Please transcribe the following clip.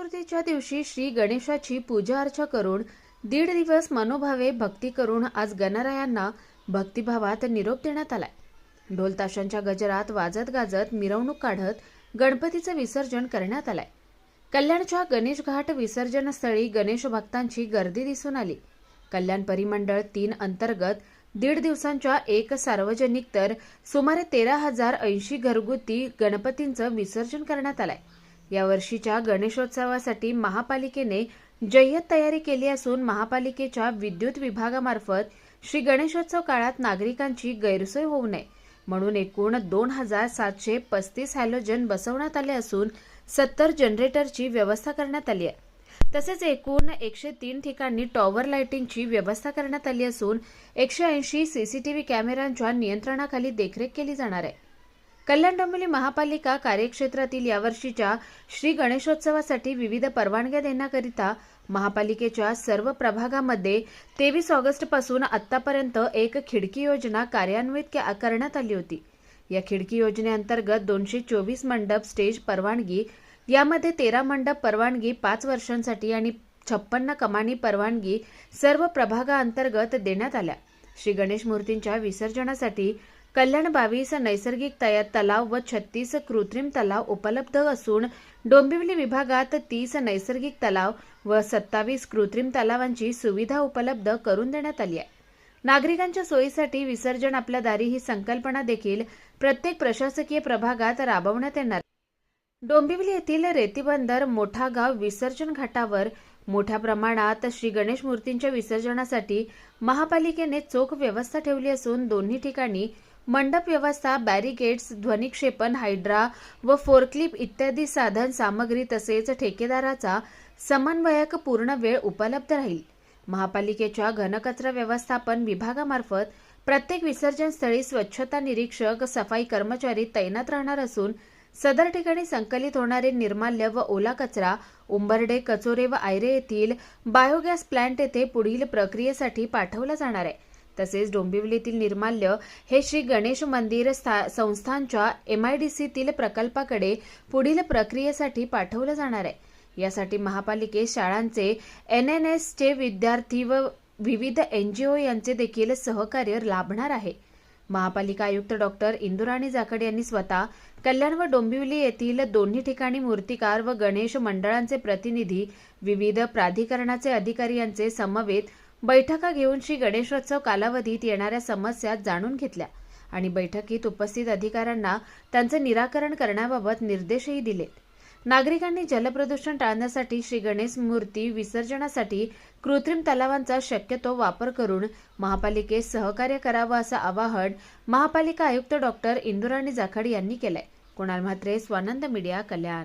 चतुर्थीच्या दिवशी श्री गणेशाची पूजा अर्चा करून दीड दिवस मनोभावे भक्ती करून आज गणरायांना भक्तिभावात निरोप देण्यात आलाय. ढोल ताशांच्या गजरात वाजत गाजत मिरवणूक काढत गणपतीचं विसर्जन करण्यात आलंय. कल्याणच्या गणेश घाट विसर्जन स्थळी गणेश भक्तांची गर्दी दिसून आली. कल्याण परिमंडळ तीन अंतर्गत दीड दिवसांच्या एक सार्वजनिक तर सुमारे तेरा हजार ऐंशी घरगुती गणपतींचं विसर्जन करण्यात आलंय. या वर्षीच्या गणेशोत्सवासाठी महापालिकेने जय्यत तयारी केली असून महापालिकेच्या विद्युत विभागामार्फत श्री गणेशोत्सव काळात नागरिकांची गैरसोय होऊ नये. म्हणून एकूण दोन हजार सातशे पस्तीस हॅलोजन बसवण्यात आले असून सत्तर जनरेटरची व्यवस्था करण्यात आली आहे. तसेच एकूण एकशे तीन ठिकाणी टॉवर लाइटिंगची व्यवस्था करण्यात आली असून एकशे ऐंशी सीसीटीव्ही कॅमेऱ्यांच्या नियंत्रणाखाली देखरेख केली जाणार आहे. कल्याण डोंबिवली महापालिका कार्यक्षेत्रातील यावर्षीच्या श्री गणेशोत्सवासाठी विविध परवानग्या देण्याकरिता महापालिकेच्या सर्व प्रभागामध्ये तेवीस ऑगस्टपासून आतापर्यंत एक खिडकी योजना कार्यान्वित करण्यात आली होती. या खिडकी योजनेअंतर्गत दोनशे चोवीस मंडप स्टेज परवानगी यामध्ये तेरा मंडप परवानगी पाच वर्षांसाठी आणि छप्पन्न कमानी परवानगी सर्व प्रभागाअंतर्गत देण्यात आल्या. श्री गणेश मूर्तींच्या विसर्जनासाठी कल्याण बावीस नैसर्गिक तया तलाव व छत्तीस कृत्रिम तलाव उपलब्ध असून डोंबिवली विभागात तीस नैसर्गिक तलाव व सत्तावीस कृत्रिम तलावांची सुविधा उपलब्ध करून देण्यात आली आहे. नागरिकांच्या सोयीसाठी विसर्जन आपल्या दारी ही संकल्पना देखील प्रत्येक प्रशासकीय प्रभागात राबवण्यात येणार डोंबिवली येथील रेतीबंदर मोठा गाव विसर्जन घाटावर मोठ्या प्रमाणात श्री गणेश मूर्तींच्या विसर्जनासाठी महापालिकेने चोख व्यवस्था ठेवली असून दोन्ही ठिकाणी मंडप व्यवस्था बॅरिगेट्स ध्वनिक्षेपण हायड्रा व फोरक्लिप इत्यादी साधन सामग्री तसेच ठेकेदाराचा समन्वयक पूर्ण वेळ उपलब्ध राहील. महापालिकेच्या घनकचरा व्यवस्थापन विभागामार्फत प्रत्येक विसर्जन स्थळी स्वच्छता निरीक्षक सफाई कर्मचारी तैनात राहणार असून सदर ठिकाणी संकलित होणारे निर्माल्य व ओला कचरा उंबर्डे कचोरे व आयरे येथील बायोगॅस प्लांट येथे पुढील प्रक्रियेसाठी पाठवला जाणार आहे. तसेच डोंबिवलीतील निर्माल्य हे श्री गणेश मंदिर स्था- संस्थांच्या एमआयडीसीतील प्रकल्पाकडे पुढील प्रक्रियेसाठी पाठवलं जाणार आहे. यासाठी महापालिकेत शाळांचे एन एन एसचे विद्यार्थी व विविध एनजीओ यांचे देखील सहकार्य लाभणार आहे. महापालिका आयुक्त डॉक्टर इंदुराणी जाखड यांनी स्वतः कल्याण व डोंबिवली येथील दोन्ही ठिकाणी मूर्तिकार व गणेश मंडळांचे प्रतिनिधी विविध प्राधिकरणाचे अधिकारी यांचे समवेत बैठका घेऊन श्री गणेशोत्सव कालावधीत येणाऱ्या समस्या जाणून घेतल्या आणि बैठकीत उपस्थित अधिकाऱ्यांना त्यांचे निराकरण करण्याबाबत निर्देशही दिलेत नागरिकांनी जलप्रदूषण टाळण्यासाठी श्री गणेश मूर्ती विसर्जनासाठी कृत्रिम तलावांचा शक्यतो वापर करून महापालिकेस सहकार्य करावं असं आवाहन महापालिका आयुक्त डॉक्टर इंदुराणी जाखड यांनी केलंय. कुणाल म्हात्रे स्वानंद मीडिया कल्याण.